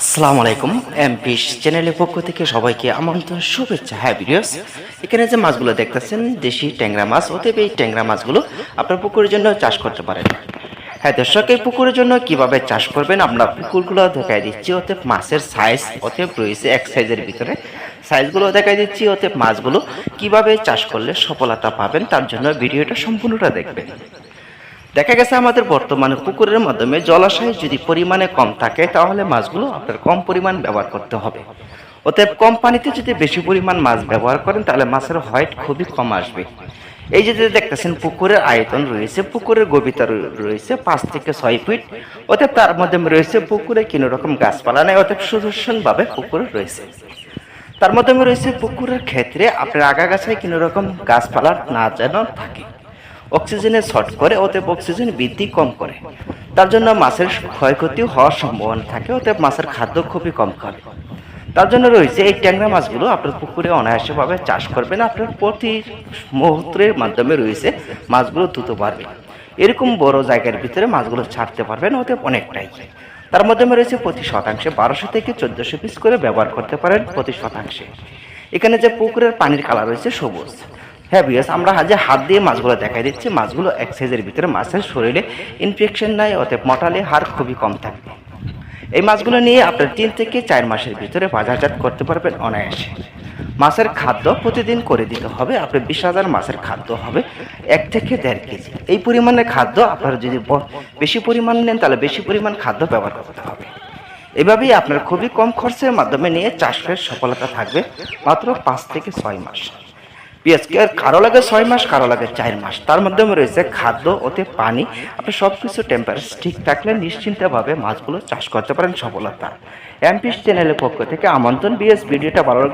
আসসালামু আলাইকুম। এমপিস চ্যানেলের পক্ষ থেকে সবাইকে আমন্ত্রণ, শুভেচ্ছা। হ্যাঁ ভিডিওস এখানে যে মাছগুলো দেখতেছেন, দেশি ট্যাংরা মাছ, অতএব এই ট্যাংরা মাছগুলো আপনার পুকুরের জন্য চাষ করতে পারেন। হ্যাঁ দর্শক, এই পুকুরের জন্য কীভাবে চাষ করবেন? আমরা পুকুরগুলো দেখাই দিচ্ছি। অতএব মাছের সাইজ অতএব রয়েছে এক সাইজের ভিতরে। সাইজগুলো দেখাই দিচ্ছি। অতএব মাছগুলো কীভাবে চাষ করলে সফলতা পাবেন, তার জন্য ভিডিওটা সম্পূর্ণটা দেখবেন। দেখা গেছে আমাদের বর্তমানে পুকুরের মাধ্যমে জলাশয় যদি পরিমাণে কম থাকে, তাহলে মাছগুলো আপনার কম পরিমাণ ব্যবহার করতে হবে। অতএব কম পানিতে যদি বেশি পরিমাণ মাছ ব্যবহার করেন, তাহলে মাছের হোয়াইট খুবই কম আসবে। এই যে দেখতেছেন, পুকুরের আয়তন রয়েছে, পুকুরের গভীরতা রয়েছে পাঁচ থেকে ছয় ফিট। অতএব তার মধ্যে রয়েছে পুকুরে কোনো রকম গাছপালা নেই, অতএব সুদর্শনভাবে পুকুরে রয়েছে। তার মাধ্যমে রয়েছে পুকুরের ক্ষেত্রে আপনার আগাগাছায় কোনো রকম গাছপালা না যেন থাকে। অক্সিজেনের শর্ট করে, অতএব অক্সিজেন বৃদ্ধি কম করে। তার জন্য মাছের ক্ষয়ক্ষতি হওয়ার সম্ভাবনা থাকে, অতএব মাছের খাদ্য খুবই কম খাবে। তার জন্য রয়েছে এই ট্যাংরা মাছগুলো আপনার পুকুরে অনায়াসভাবে চাষ করবেন, আপনার প্রতি মুহূর্তের মাধ্যমে রয়েছে মাছগুলো দ্রুত বাড়বে। এরকম বড় জায়গার ভিতরে মাছগুলো ছাড়তে পারবেন, অতএব অনেকটাই। তার মাধ্যমে রয়েছে প্রতি শতাংশে বারোশো থেকে চোদ্দশো পিস করে ব্যবহার করতে পারেন প্রতি শতাংশে। এখানে যে পুকুরের পানির কালার রয়েছে সবুজ। হ্যাঁ বিয়াস আমরা যে হাত দিয়ে মাছগুলো দেখাই দিচ্ছি। মাছগুলো এক সাইজের ভিতরে, মাছের শরীরে ইনফেকশন নাই, অতএব মটালে হার খুবই কম থাকবে। এই মাছগুলো নিয়ে আপনার তিন থেকে চার মাসের ভিতরে বাজারজাত করতে পারবেন অনায়াসে। মাছের খাদ্য প্রতিদিন করে দিতে হবে, আপনার বিশ হাজার মাছের খাদ্য হবে এক থেকে দেড় কেজি। এই পরিমাণে খাদ্য আপনারা যদি বেশি পরিমাণ নেন, তাহলে বেশি পরিমাণ খাদ্য ব্যবহার করতে হবে। এভাবেই আপনার খুবই কম খরচের মাধ্যমে নিয়ে চাষের সফলতা থাকবে মাত্র পাঁচ থেকে ছয় মাস। পেঁয়াজকে আর কারও লাগে ছয় মাস, কারও লাগে চার মাস। তার মাধ্যমে রয়েছে খাদ্য, ওতে পানি, আপনি সব কিছু টেম্পারেচার ঠিক থাকলে নিশ্চিন্তভাবে মাছগুলো চাষ করতে পারেন সফলতা। এমপিস চ্যানেলের পক্ষ থেকে আমন্ত্রণ বিএস ভিডিওটা ভালো